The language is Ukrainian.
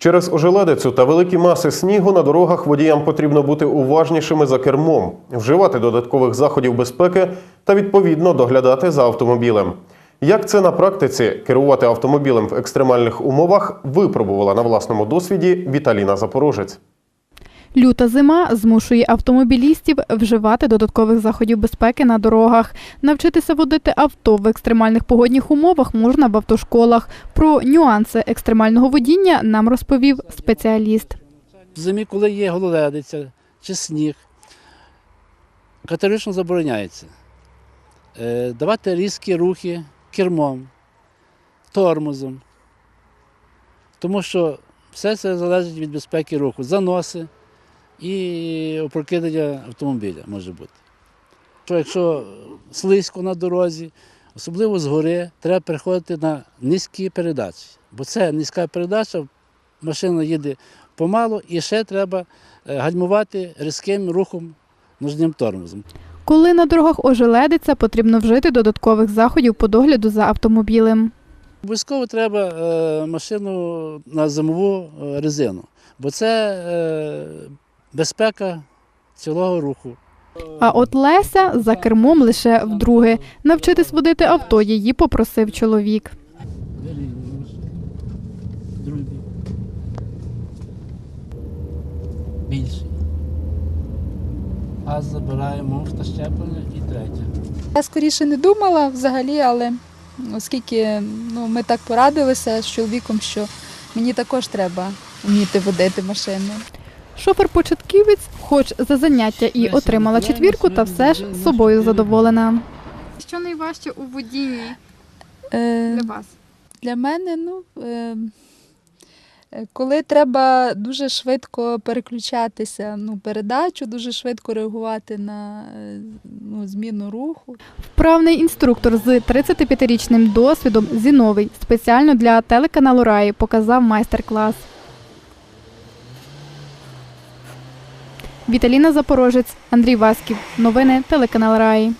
Через ожеледицю та великі маси снігу на дорогах водіям потрібно бути уважнішими за кермом, вживати додаткових заходів безпеки та відповідно доглядати за автомобілем. Як це на практиці керувати автомобілем в екстремальних умовах, випробувала на власному досвіді Віталіна Запорожець. Люта зима змушує автомобілістів вживати додаткових заходів безпеки на дорогах. Навчитися водити авто в екстремальних погодних умовах можна в автошколах. Про нюанси екстремального водіння нам розповів спеціаліст. В зимі, коли є гололедиця чи сніг, категорично забороняється е, давати різкі рухи кермом, тормозом. Тому що все це залежить від безпеки руху, заноси і опрокидання автомобіля може бути. Що якщо слизько на дорозі, особливо згори, треба переходити на низькі передачі. Бо це низька передача, машина їде помалу і ще треба е, гальмувати різким рухом ножним тормозом. Коли на дорогах ожеледиться, потрібно вжити додаткових заходів по догляду за автомобілем. Обов'язково треба е, машину на зимову е, резину, бо це безпека цілого руху. А от Леся за кермом лише вдруге. Навчитись водити авто її попросив чоловік. Другий. Більший. Газ забираємо, муфта щеплення і третє. Я скоріше не думала взагалі, але оскільки ну, ми так порадилися з чоловіком, що мені також треба вміти водити машину. Шофер-початківець, хоч за заняття і отримала четвірку, та все ж собою задоволена. Що найважче у водінні Е, вас? для мене, ну, е, е, коли треба дуже швидко переключатися, ну, передачу, дуже швидко реагувати на ну, зміну руху. Вправний інструктор з 35-річним досвідом Зіновий спеціально для телеканалу Раї показав майстер-клас. Віталіна Запорожець, Андрій Васків. Новини телеканал Раї.